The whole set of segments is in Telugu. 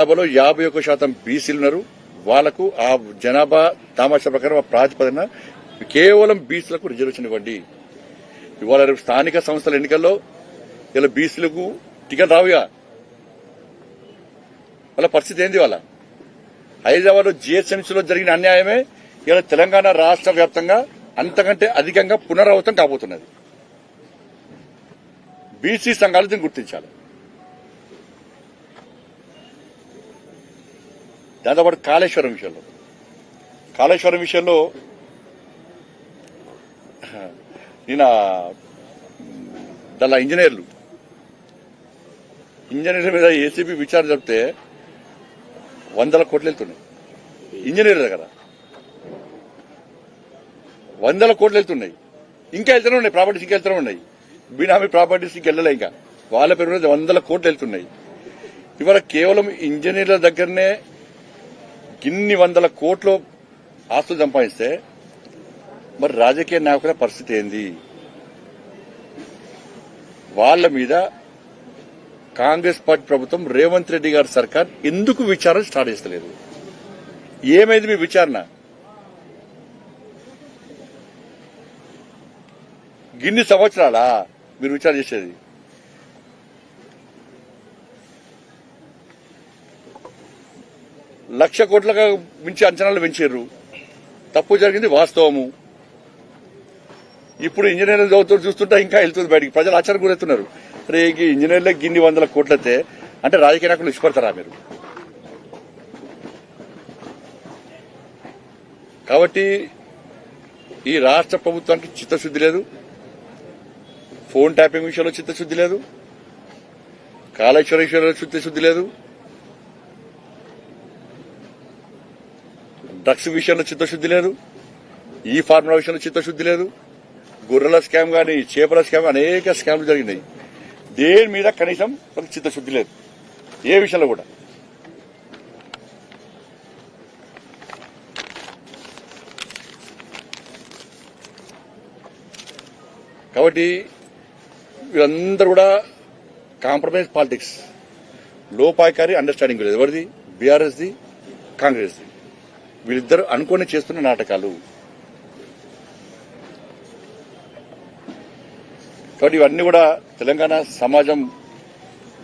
జనాభాలో యాభై ఒక్క శాతం బీసీలు ఉన్నారు. వాళ్ళకు ఆ జనాభా తామాషా ప్రకారం ఆ ప్రాతిపదిన కేవలం బీసీలకు రిజర్వేషన్ ఇవ్వండి. ఇవాళ రేపు స్థానిక సంస్థల ఎన్నికల్లో ఇలా బీసీలకు టికెట్ రావుగా వాళ్ళ పరిస్థితి ఏంది వాళ్ళ హైదరాబాద్లో జరిగిన అన్యాయమే ఇలా తెలంగాణ రాష్ట్ర వ్యాప్తంగా అంతకంటే అధికంగా పునరావృతం కాబోతున్నది. బీసీ సంఘాలు దీన్ని గుర్తించాలి. దాంతోపాటు కాళేశ్వరం విషయంలో. కాళేశ్వరం విషయంలో నిన్న దాని ఇంజనీర్లు ఇంజనీర్ల మీద ఏసీబీ విచారణ చెప్తే వందల కోట్లు వెళ్తున్నాయి. ఇంజనీర్ల దగ్గర. వందల కోట్లు వెళ్తున్నాయి. ఇంకా వెళ్తూనే ఉన్నాయి ప్రాపర్టీస్ ఇంకా వెళ్తూనే ఉన్నాయి. బినామీ ప్రాపర్టీస్ ఇంకా వెళ్ళలే ఇంకా. వాళ్ళ పేరు మీద వందల కోట్లు వెళ్తున్నాయి. ఇవాళ కేవలం ఇంజనీర్ల దగ్గరనే ఇన్ని వందల కోట్లు ఆస్తులు సంపాదిస్తే మరి రాజకీయ నాయకుల పరిస్థితి ఏంది? వాళ్ళ మీద కాంగ్రెస్ పార్టీ ప్రభుత్వం రేవంత్ రెడ్డి గారి సర్కార్ ఎందుకు విచారణ స్టార్ట్ చేస్తలేదు? ఏమైంది మీ విచారణ? గిన్ని సంవత్సరాలా మీరు విచారణ చేసేది? లక్ష కోట్లకు మించి అంచనాలు పెంచారు తప్పు జరిగింది వాస్తవము. ఇప్పుడు ఇంజనీర్లు చదువుతూ చూస్తుంటే ఇంకా వెళ్తుంది బయటికి. ప్రజలు ఆశ్చర్య గురవుతున్నారు. అరే ఈ ఇంజనీర్లే గిన్ని వందల కోట్లయితే అంటే రాజకీయ నాయకులు ఇష్టపడతారా మీరు? కాబట్టి ఈ రాష్ట్ర ప్రభుత్వానికి చిత్తశుద్ధి లేదు. ఫోన్ ట్యాపింగ్ విషయంలో చిత్తశుద్ధి లేదు. కాళేశ్వర విషయంలో చిత్తశుద్ధి లేదు. డ్రగ్స్ విషయంలో చిత్తశుద్ధి లేదు ఈ ఫార్ములా విషయంలో చిత్తశుద్ధి లేదు గొర్రెల స్కామ్ కానీ చేపల స్కామ్ అనేక స్కామ్లు జరిగినాయి. దేని మీద కనీసం ఒక చిత్తశుద్ధి లేదు ఏ విషయంలో కూడా. కాబట్టి వీళ్ళందరూ కూడా కాంప్రమైజ్ పాలిటిక్స్ లోపాయకారి అండర్స్టాండింగ్ లేదు. ఎవరిది? బీఆర్ఎస్ది? కాంగ్రెస్ది. వీళ్ళిద్దరు అనుకుని చేస్తున్న నాటకాలు. కాబట్టి ఇవన్నీ కూడా తెలంగాణ సమాజం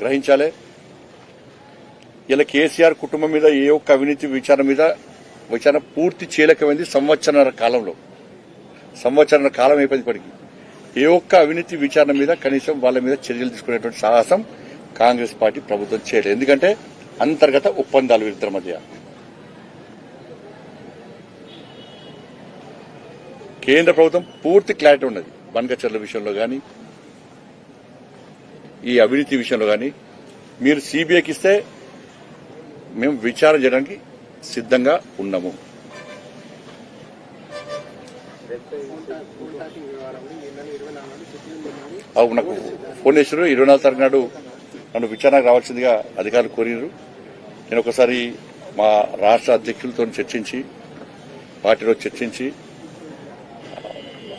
గ్రహించాలి. ఇలా కేసీఆర్ కుటుంబం మీద ఏ ఒక్క అవినీతి విచారణ మీద విచారణ పూర్తి చేయలేకపోయింది సంవత్సరాల కాలంలో. సంవత్సరాల కాలం అయిపోయింది ఇప్పటికి ఏ ఒక్క అవినీతి విచారణ మీద కనీసం వాళ్ళ మీద చర్యలు తీసుకునేటువంటి సాహసం కాంగ్రెస్ పార్టీ ప్రభుత్వం చేయలేదు. ఎందుకంటే అంతర్గత ఒప్పందాలు వీరిద్దరి మధ్య. కేంద్ర ప్రభుత్వం పూర్తి క్లారిటీ ఉన్నది. బనకచర్ల విషయంలో కానీ ఈ అవినీతి విషయంలో కానీ మీరు సిబిఐకి ఇస్తే మేము విచారణ చేయడానికి సిద్ధంగా ఉన్నాము. నాకు ఫోన్ చేశారు ఇరవై నాలుగు తారీఖు నాడు నన్ను విచారణకు రావాల్సిందిగా అధికారులు కోరినారు నేను ఒకసారి మా రాష్ట్ర అధ్యక్షులతో చర్చించి పార్టీలో చర్చించి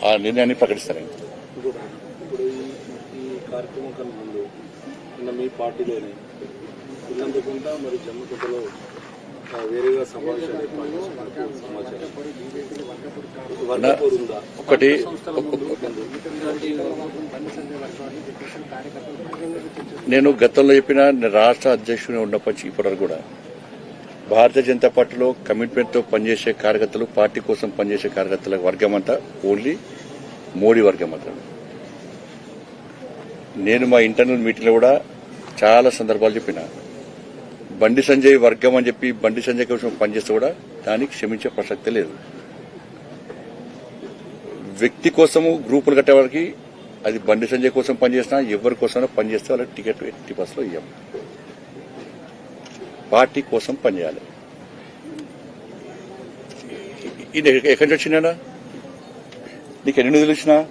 ఆ నిర్ణయాన్ని ప్రకటిస్తానండి ఇప్పుడు ఇప్పుడు ఈ ఈ కార్యక్రమం కన్నా ముందు నిన్న మీ పార్టీలోనే ఉన్నందుకుంటా మరి జమ్మకుంటలో వేరేగా సమావేశాలు ఒకటి నేను గతంలో చెప్పిన రాష్ట్ర అధ్యక్షుని ఉన్నప్పటి ఇప్పటివరకు కూడా భారతీయ జనతా పార్టీలో కమిట్మెంట్తో పనిచేసే కార్యకర్తలు పార్టీ కోసం పనిచేసే కార్యకర్తల వర్గం అంతా ఓన్లీ మోడీ వర్గం మాత్రమే. నేను మా ఇంటర్నల్ మీటింగ్లో కూడా చాలా సందర్భాలు చెప్పిన. బండి సంజయ్ వర్గం అని చెప్పి బండి సంజయ్ కోసం పనిచేస్తే కూడా దానికి క్షమించే ప్రసక్తే లేదు. వ్యక్తి కోసము గ్రూపులు కట్టేవారికి అది బండి సంజయ్ కోసం పనిచేసినా ఎవరి కోసమైనా పనిచేస్తే వాళ్ళకి టికెట్ ఎట్టి బస్సులో ఇవ్వం పార్టీ కోసం పనిచేయాలి. ఇది ఎక్కడి నుంచి వచ్చినా నీకు ఎన్ని నిధులు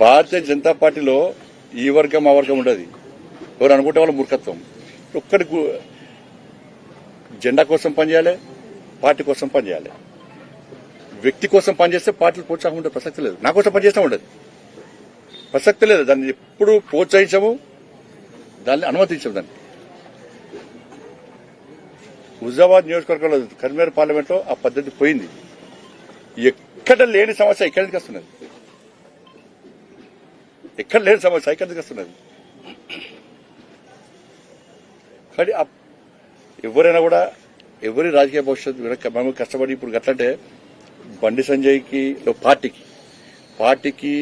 భారతీయ జనతా పార్టీలో ఈ వర్గం ఆ వర్గం ఉండదు. ఎవరు అనుకుంటే వాళ్ళ మూర్ఖత్వం. ఒక్కడి జెండా కోసం పనిచేయాలి పార్టీ కోసం పనిచేయాలి. వ్యక్తి కోసం పనిచేస్తే పార్టీలు ప్రోత్సాహం ఉండే ప్రసక్తి లేదు. నా కోసం పనిచేస్తే ఉండదు. ప్రసక్తి లేదు. దాన్ని ఎప్పుడు ప్రోత్సహించము దాన్ని అనుమతించదండి హుజాబాద్ నియోజకవర్గంలో కరీంనగర్ పార్లమెంట్లో ఆ పద్ధతి పోయింది. ఎక్కడ లేని సమస్య ఎక్కడికి వస్తున్నది? ఎక్కడ లేని సమస్య ఎక్కడికి వస్తున్నది? కానీ ఎవరైనా కూడా ఎవరి రాజకీయ భవిష్యత్తు వెనక కష్టపడి ఇప్పుడు గట్లంటే బండి సంజయ్కి పార్టీకి. పార్టీకి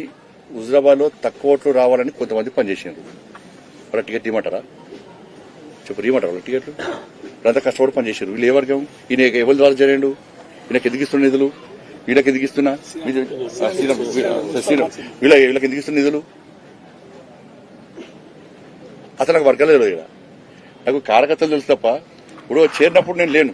హుజరాబాద్లో తక్కువ ఓట్లు రావాలని కొంతమంది పనిచేసారు వాళ్ళ టికెట్ ఇవ్వమంటారా? చెప్పు ఇవ్వమంటారు వాళ్ళ టికెట్లు వీళ్ళంతా కష్టపడి పనిచేశారు వీళ్ళు ఏ వర్గం? ఈయన ఎవరి ద్వారా చేయండు ఈయనకి ఎదిగిస్తున్న నిధులు? వీళ్ళకి ఎదిగిస్తున్నా వీళ్ళ- వీళ్ళ- వీళ్ళ వీళ్ళకి ఎదిగిస్తున్న నిధులు? అసలు నాకు వర్గాలు తెలియదు ఇక్కడ నాకు కార్యకర్తలు తెలుసు తప్ప ఇప్పుడు చేరినప్పుడు నేను లేను.